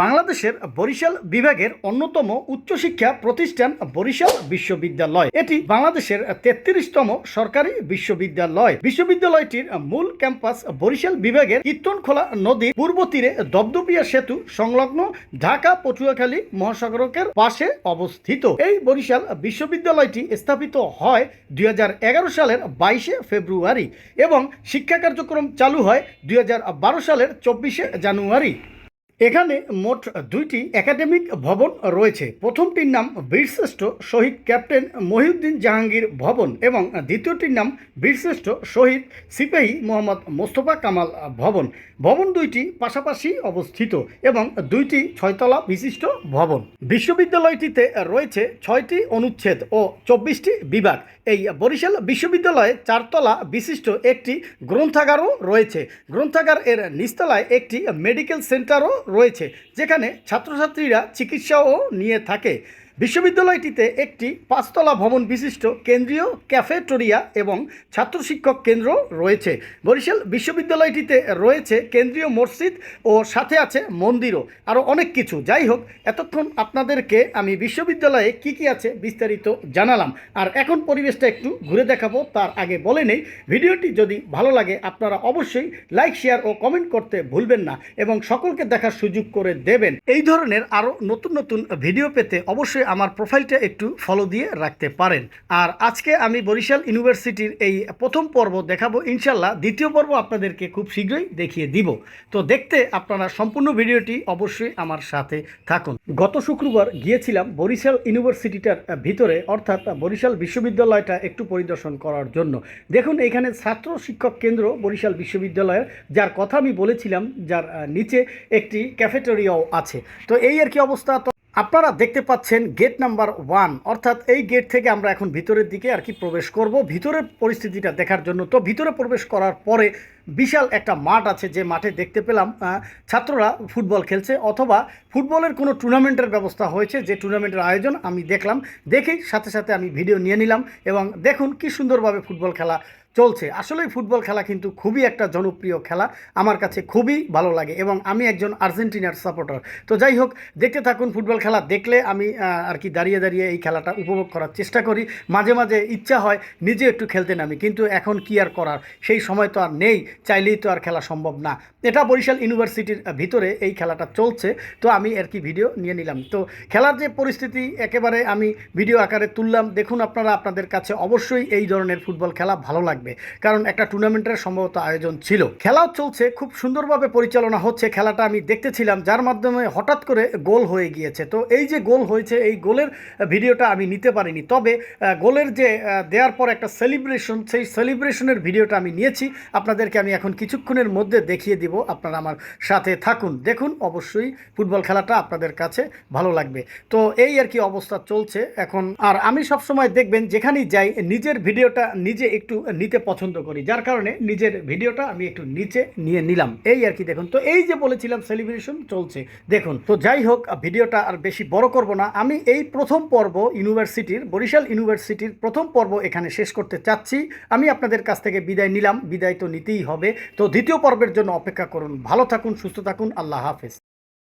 বাংলাদেশের বরিশাল বিভাগের অন্যতম উচ্চশিক্ষা প্রতিষ্ঠান বরিশাল বিশ্ববিদ্যালয়। এটি বাংলাদেশের তেত্রিশতম সরকারি বিশ্ববিদ্যালয়। বিশ্ববিদ্যালয়টির মূল ক্যাম্পাস বরিশাল বিভাগের কীর্তনখোলা নদীর পূর্ব তীরে দবদবিয়া সেতু সংলগ্ন ঢাকা পটুয়াখালী মহাসাগরকের পাশে অবস্থিত। এই বরিশাল বিশ্ববিদ্যালয়টি স্থাপিত হয় দুই হাজার এগারো সালের বাইশে ফেব্রুয়ারি এবং শিক্ষা কার্যক্রম চালু হয় দুই হাজার বারো সালের চব্বিশে জানুয়ারি। এখানে মোট দুইটি একাডেমিক ভবন রয়েছে। প্রথমটির নাম বীরশ্রেষ্ঠ শহীদ ক্যাপ্টেন মহিউদ্দিন জাহাঙ্গীর ভবন এবং দ্বিতীয়টির নাম বীরশ্রেষ্ঠ শহীদ সিপাহী মোহাম্মদ মোস্তফা কামাল ভবন। ভবন দুইটি পাশাপাশি অবস্থিত এবং দুইটি ছয়তলা বিশিষ্ট ভবন। বিশ্ববিদ্যালয়টিতে রয়েছে ছয়টি অনুচ্ছেদ ও চব্বিশটি বিভাগ। এই বরিশাল বিশ্ববিদ্যালয়ে চারতলা বিশিষ্ট একটি গ্রন্থাগারও রয়েছে। গ্রন্থাগার এর নিচতলায় একটি মেডিকেল সেন্টারও রয়েছে যেখানে ছাত্রছাত্রীরা চিকিৎসাও নিয়ে থাকে। বিশ্ববিদ্যালয়টিতে একটি পাঁচতলা ভবন বিশিষ্ট কেন্দ্রীয় ক্যাফেটোরিয়া এবং ছাত্র শিক্ষক কেন্দ্র রয়েছে। বরিশাল বিশ্ববিদ্যালয়টিতে রয়েছে কেন্দ্রীয় মসজিদ ও সাথে আছে মন্দিরও। আরও অনেক কিছু। যাই হোক, এতক্ষণ আপনাদেরকে আমি বিশ্ববিদ্যালয়ে কি কি আছে বিস্তারিত জানালাম। আর এখন পরিবেশটা একটু ঘুরে দেখাবো, তার আগে বলে নেই। ভিডিওটি যদি ভালো লাগে, আপনারা অবশ্যই লাইক, শেয়ার ও কমেন্ট করতে ভুলবেন না এবং সকলকে দেখার সুযোগ করে দেবেন। এই ধরনের আরও নতুন নতুন ভিডিও পেতে অবশ্যই আমার প্রোফাইলটা একটু ফলো দিয়ে রাখতে পারেন। আর আজকে আমি বরিশাল ইউনিভার্সিটির এই প্রথম পর্ব দেখাবো ইনশাল্লাহ দ্বিতীয় পর্ব আপনাদেরকে খুব শীঘ্রই দেখিয়ে দিব। তো দেখতে আপনারা সম্পূর্ণ ভিডিওটি অবশ্যই আমার সাথে থাকুন। গত শুক্রবার গিয়েছিলাম বরিশাল ইউনিভার্সিটিটার ভিতরে, অর্থাৎ বরিশাল বিশ্ববিদ্যালয়টা একটু পরিদর্শন করার জন্য। দেখুন, এখানে ছাত্র শিক্ষক কেন্দ্র বরিশাল বিশ্ববিদ্যালয়ের, যার কথা আমি বলেছিলাম, যার নিচে একটি ক্যাফেটেরিয়াও আছে। তো এই আর কি অবস্থা? আপনারা দেখতে পাচ্ছেন গেট নাম্বার ওয়ান অর্থাৎ এই গেট থেকে আমরা এখন ভিতরের দিকে আর কি প্রবেশ করব। ভিতরের পরিস্থিতিটা দেখার জন্য। তো ভিতরে প্রবেশ করার পরে বিশাল একটা মাঠ আছে যে মাঠে দেখতে পেলাম ছাত্ররা ফুটবল খেলছে অথবা ফুটবলের কোনো টুর্নামেন্টের ব্যবস্থা হয়েছে যে টুর্নামেন্টের আয়োজন আমি দেখলাম। দেখেই সাথে সাথে আমি ভিডিও নিয়ে নিলাম এবং দেখুন কি সুন্দরভাবে ফুটবল খেলা চলছে। আসলেই ফুটবল খেলা কিন্তু খুবই একটা জনপ্রিয় খেলা। আমার কাছে খুবই ভালো লাগে এবং আমি একজন আর্জেন্টিনার সাপোর্টার। তো যাই হোক, দেখতে থাকুন ফুটবল খেলা। দেখলে আমি আর কি দাঁড়িয়ে দাঁড়িয়ে এই খেলাটা উপভোগ করার চেষ্টা করি। মাঝে মাঝে ইচ্ছা হয় নিজে একটু খেলতে নামি। কিন্তু এখন কি আর করার? সেই সময় তো আর নেই। চাইলেই তো আর খেলা সম্ভব না। এটা বরিশাল ইউনিভার্সিটির ভিতরে এই খেলাটা চলছে। তো আমি আর কি ভিডিও নিয়ে নিলাম। তো খেলার যে পরিস্থিতি, একেবারে আমি ভিডিও আকারে তুললাম। দেখুন আপনারা, আপনাদের কাছে অবশ্যই এই ধরনের ফুটবল খেলা ভালো লাগবে। কারণ একটা টুর্নামেন্টের সম্ভবত আয়োজন ছিল। খেলাও চলছে, খুব সুন্দরভাবে পরিচালনা হচ্ছে। খেলাটা আমি দেখতেছিলাম, যার মাধ্যমে হঠাৎ করে গোল হয়ে গিয়েছে। তো এই যে গোল হয়েছে, এই গোলের ভিডিওটা আমি নিতে পারিনি। তবে গোলের যে দেওয়ার পর একটা সেলিব্রেশন সেই সেলিব্রেশনের ভিডিওটা আমি নিয়েছি। আপনাদেরকে আমি এখন কিছুক্ষণের মধ্যে দেখিয়ে দিব। আপনারা আমার সাথে থাকুন। দেখুন, অবশ্যই ফুটবল খেলাটা আপনাদের কাছে ভালো লাগবে। তো এই আর কি অবস্থা চলছে এখন। আর আমি সব সময় দেখবেন, যেখানেই যাই, নিজের ভিডিওটা নিজে একটু নিতে পছন্দ করি। যার কারণে নিজের ভিডিওটা আমি একটু নিচে নিয়ে নিলাম। এই আর কি দেখুন। তো এই যে বলেছিলাম সেলিব্রেশন চলছে। দেখুন, তো যাই হোক, ভিডিওটা আর বেশি বড় করব না। আমি এই প্রথম পর্ব ইউনিভার্সিটির, বরিশাল ইউনিভার্সিটির প্রথম পর্ব এখানে শেষ করতে চাচ্ছি। আমি আপনাদের কাছ থেকে বিদায় নিলাম। বিদায় তো নিতেই হবে। তো দ্বিতীয় পর্বের জন্য অপেক্ষা করুন। ভালো থাকুন, সুস্থ থাকুন। আল্লাহ হাফেজ।